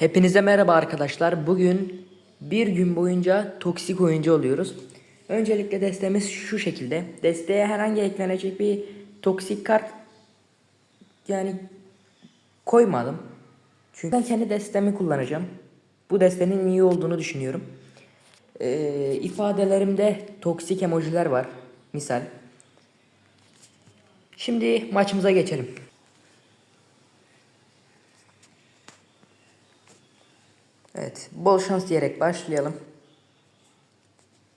Hepinize merhaba arkadaşlar. Bugün bir gün boyunca toksik oyuncu oluyoruz. Öncelikle destemiz şu şekilde. Desteğe herhangi eklenecek bir toksik kart yani koymadım. Çünkü ben kendi destemi kullanacağım. Bu destenin iyi olduğunu düşünüyorum. Ee, ifadelerimde toksik emojiler var. Misal. Şimdi maçımıza geçelim. Evet, bol şans diyerek başlayalım.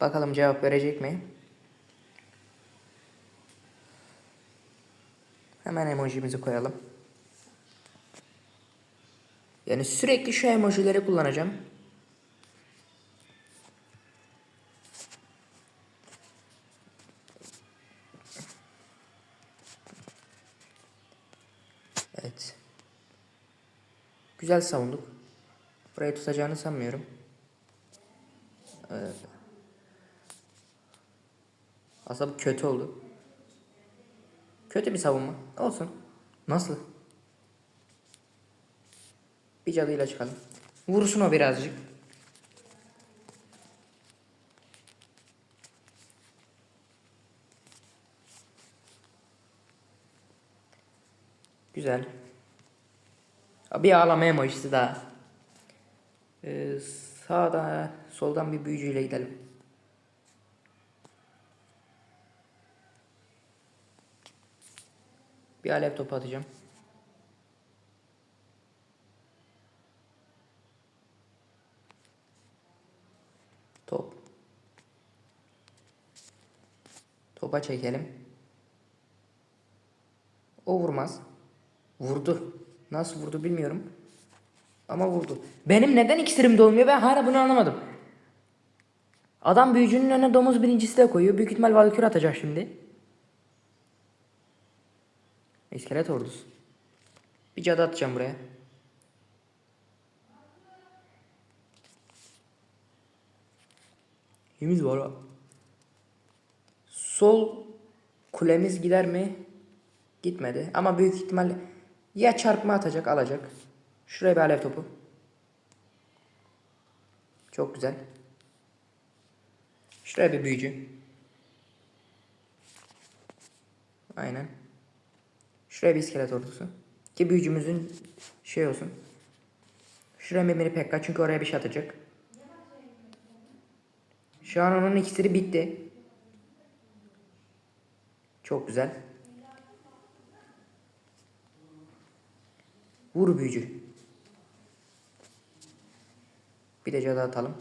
Bakalım cevap verecek mi? Hemen emojimizi koyalım. Yani sürekli şu emojileri kullanacağım. Evet. Güzel savunduk. Burayı tutacağını sanmıyorum. Evet. Aslında bu kötü oldu. Kötü bir savunma. Olsun. Nasıl? Bir cadıyla çıkalım. Vursun o birazcık. Güzel. Bir ağlama emojisi daha. Ee, sağda, soldan bir büyücüyle gidelim. Bir alev topu atacağım. Top. Topa çekelim. O vurmaz. Vurdu. Nasıl vurdu bilmiyorum. Ama vurdu. Benim neden iksirim dolmuyor ben hala bunu anlamadım. Adam büyücünün önüne domuz birincisi de koyuyor. Büyük ihtimal Valkür atacak şimdi. İskelet ordusu. Bir cadı atacağım buraya. İyimiz var ha. Sol kulemiz gider mi? Gitmedi. Ama büyük ihtimal ya çarpma atacak alacak. Şuraya bir alev topu. Çok güzel. Şuraya bir büyücü. Aynen. Şuraya bir iskelet ordusu. Ki büyücümüzün şey olsun. Şuraya bir mini pekka çünkü oraya bir şey atacak. Şu an onun iksiri bitti. Çok güzel. Vur büyücü. Bir de cadı atalım.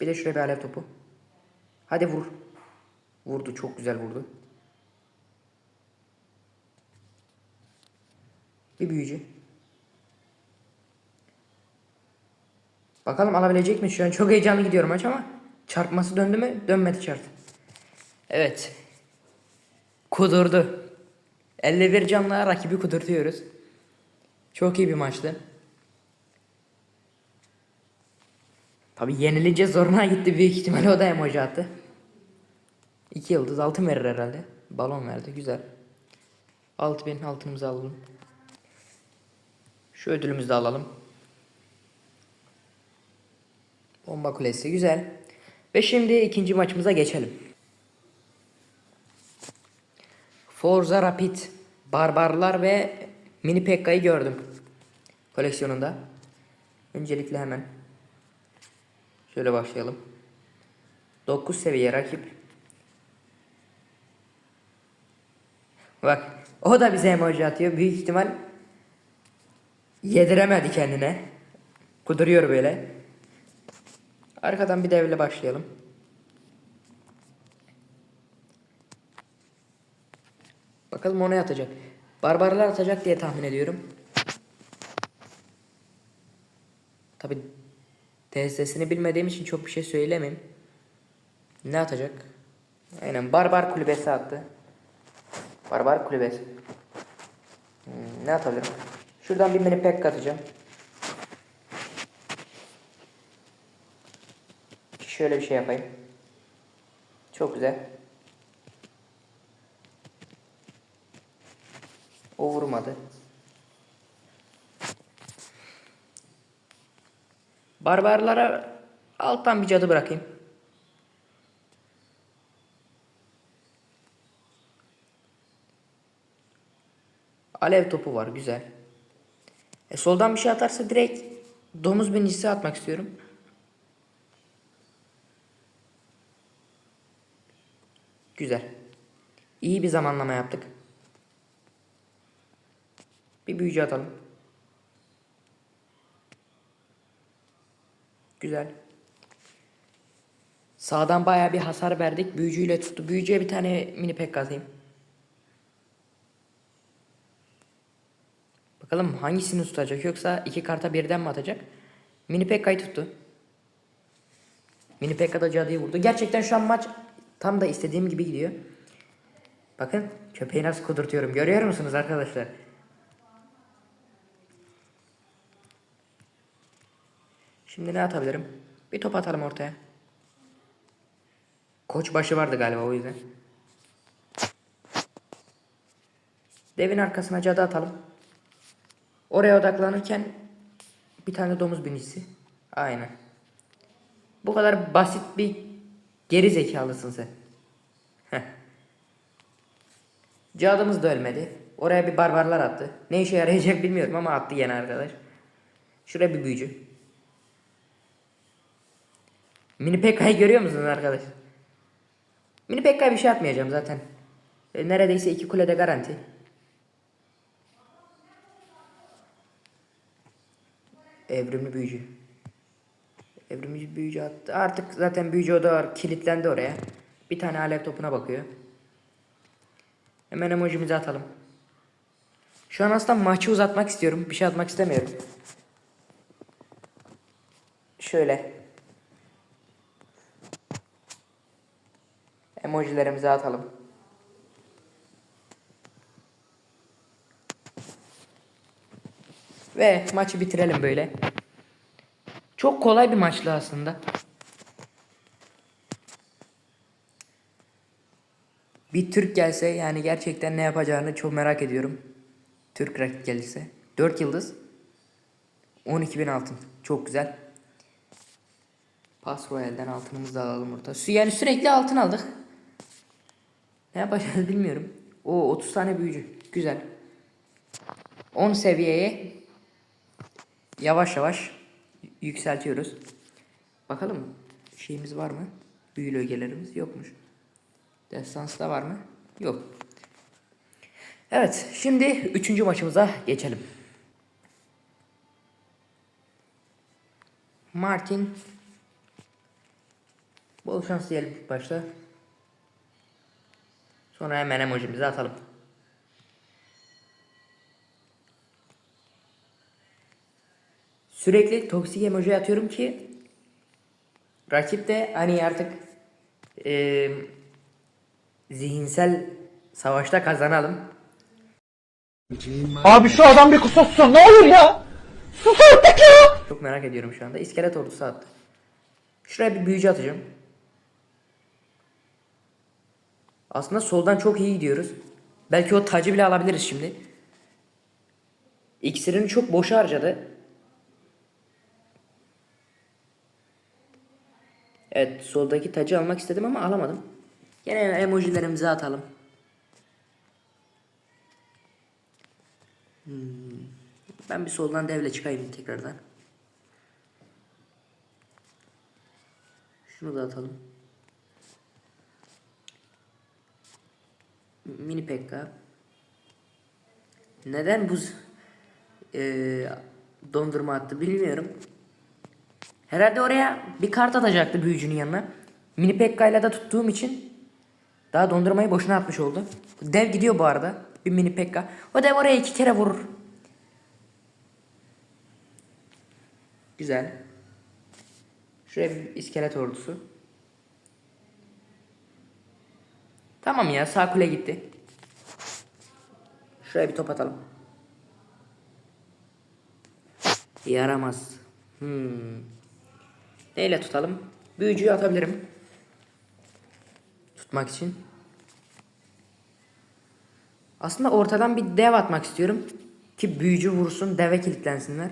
Bir de şuraya bir alev topu. Hadi vur. Vurdu çok güzel vurdu. Bir büyücü. Bakalım alabilecek mi? Şu an çok heyecanlı gidiyorum maç ama çarpması döndü mü? Dönmedi çarp. Evet. Kudurdu. 51 canla rakibi kudurtuyoruz. Çok iyi bir maçtı. Tabi yenilince zoruna gitti büyük ihtimalle o da emoji attı. 2 yıldız altın verir herhalde. Balon verdi güzel. 6000 altınımızı alalım. Şu ödülümüzü de alalım. Bomba kulesi güzel. Ve şimdi ikinci maçımıza geçelim. Forza Rapid, Barbarlar ve Mini Pekka'yı gördüm. Koleksiyonunda. Öncelikle hemen şöyle başlayalım. 9 seviye rakip. Bak o da bize emoji atıyor. Büyük ihtimal yediremedi kendine. Kuduruyor böyle. Arkadan bir devle başlayalım. Bakalım o ne atacak. Barbarlar atacak diye tahmin ediyorum. Tabi TSS'ini bilmediğim için çok bir şey söylemeyeyim. Ne atacak? Aynen barbar kulübesi attı. Barbar kulübesi. Hmm, ne atabilirim? Şuradan bir mini pek atacağım. Şöyle bir şey yapayım. Çok güzel. O vurmadı. Barbarlara alttan bir cadı bırakayım. Alev topu var güzel. E, soldan bir şey atarsa direkt domuz binicisi atmak istiyorum. Güzel. İyi bir zamanlama yaptık. Bir büyücü atalım. Güzel. Sağdan bayağı bir hasar verdik. Büyücüyle tuttu. Büyücüye bir tane mini pek atayım. Bakalım hangisini tutacak yoksa iki karta birden mi atacak? Mini Pekka'yı tuttu. Mini Pekka da cadıyı vurdu. Gerçekten şu an maç tam da istediğim gibi gidiyor. Bakın köpeği nasıl kudurtuyorum. Görüyor musunuz arkadaşlar? Şimdi ne atabilirim? Bir top atalım ortaya. Koç başı vardı galiba o yüzden. Devin arkasına cadı atalım. Oraya odaklanırken bir tane domuz binicisi. Aynen. Bu kadar basit bir geri zekalısın sen. Cadımız da ölmedi. Oraya bir barbarlar attı. Ne işe yarayacak bilmiyorum ama attı yine arkadaş. Şuraya bir büyücü. Mini Pekka'yı görüyor musunuz arkadaş? Mini Pekka'ya bir şey atmayacağım zaten. E, neredeyse iki kulede garanti. Evrimli büyücü. Evrimci büyücü attı. Artık zaten büyücü o da kilitlendi oraya. Bir tane alev topuna bakıyor. Hemen emojimizi atalım. Şu an aslında maçı uzatmak istiyorum. Bir şey atmak istemiyorum. Şöyle. Emojilerimizi atalım. Ve maçı bitirelim böyle. Çok kolay bir maçtı aslında. Bir Türk gelse yani gerçekten ne yapacağını çok merak ediyorum. Türk rakip gelirse. 4 yıldız. 12.000 altın. Çok güzel. Pas Royal'den altınımızı da alalım burada. Yani sürekli altın aldık. Ne yapacağız bilmiyorum. O 30 tane büyücü. Güzel. 10 seviyeye yavaş yavaş yükseltiyoruz. Bakalım şeyimiz var mı? Büyülü ögelerimiz yokmuş. Destansı da var mı? Yok. Evet, şimdi üçüncü maçımıza geçelim. Martin Bol şans diyelim başta. Sonra hemen emojimizi atalım. Sürekli toksik emoji atıyorum ki rakip de hani artık e, zihinsel savaşta kazanalım. Abi şu adam bir kusursun ne olur ya. Sus artık ya. Çok merak ediyorum şu anda. İskelet ordusu attı. Şuraya bir büyücü atacağım. Aslında soldan çok iyi gidiyoruz. Belki o tacı bile alabiliriz şimdi. İksirini çok boşa harcadı. Evet soldaki tacı almak istedim ama alamadım. Yine emojilerimizi atalım. Hmm. Ben bir soldan devle çıkayım tekrardan. Şunu da atalım. Mini Pekka. Neden buz eee, dondurma attı bilmiyorum. Herhalde oraya bir kart atacaktı büyücünün yanına. Mini Pekka'yla da tuttuğum için daha dondurmayı boşuna atmış oldu. Dev gidiyor bu arada. Bir mini Pekka. O dev oraya iki kere vurur. Güzel. Şuraya bir iskelet ordusu. Tamam ya sağ kule gitti. Şuraya bir top atalım. Yaramaz. Hmm. Neyle tutalım? Büyücüyü atabilirim. Tutmak için. Aslında ortadan bir dev atmak istiyorum. Ki büyücü vursun deve kilitlensinler.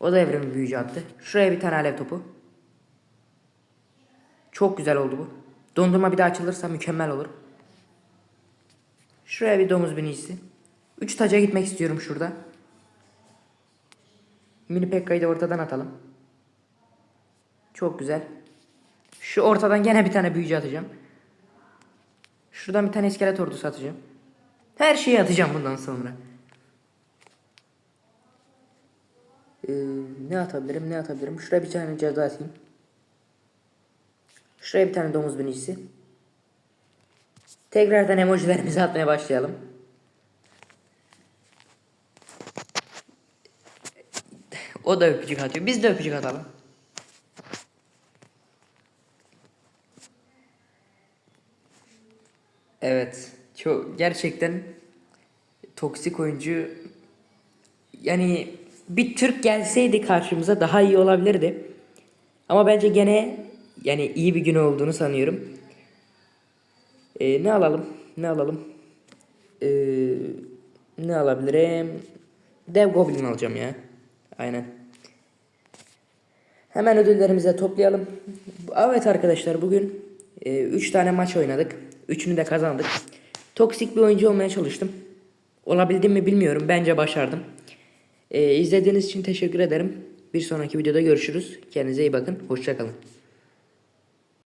O da evrimi büyücü attı. Şuraya bir tane alev topu. Çok güzel oldu bu. Dondurma bir daha açılırsa mükemmel olur. Şuraya bir domuz binicisi. 3 taca gitmek istiyorum şurada. Mini Pekka'yı da ortadan atalım. Çok güzel. Şu ortadan gene bir tane büyücü atacağım. Şuradan bir tane iskelet ordusu atacağım. Her şeyi atacağım bundan sonra. Ee, ne atabilirim ne atabilirim. Şuraya bir tane cadı atayım. Şuraya bir tane domuz binicisi. Tekrardan emojilerimizi atmaya başlayalım. O da öpücük atıyor. Biz de öpücük atalım. Evet. Çok gerçekten toksik oyuncu yani bir Türk gelseydi karşımıza daha iyi olabilirdi. Ama bence gene yani iyi bir gün olduğunu sanıyorum. Ee, ne alalım? Ne alalım? Ee, ne alabilirim? Dev Goblin alacağım ya. Aynen. Hemen ödüllerimizi de toplayalım. Evet arkadaşlar bugün 3 tane maç oynadık. Üçünü de kazandık. Toksik bir oyuncu olmaya çalıştım. Olabildim mi bilmiyorum. Bence başardım. E, izlediğiniz için teşekkür ederim. Bir sonraki videoda görüşürüz. Kendinize iyi bakın. Hoşçakalın.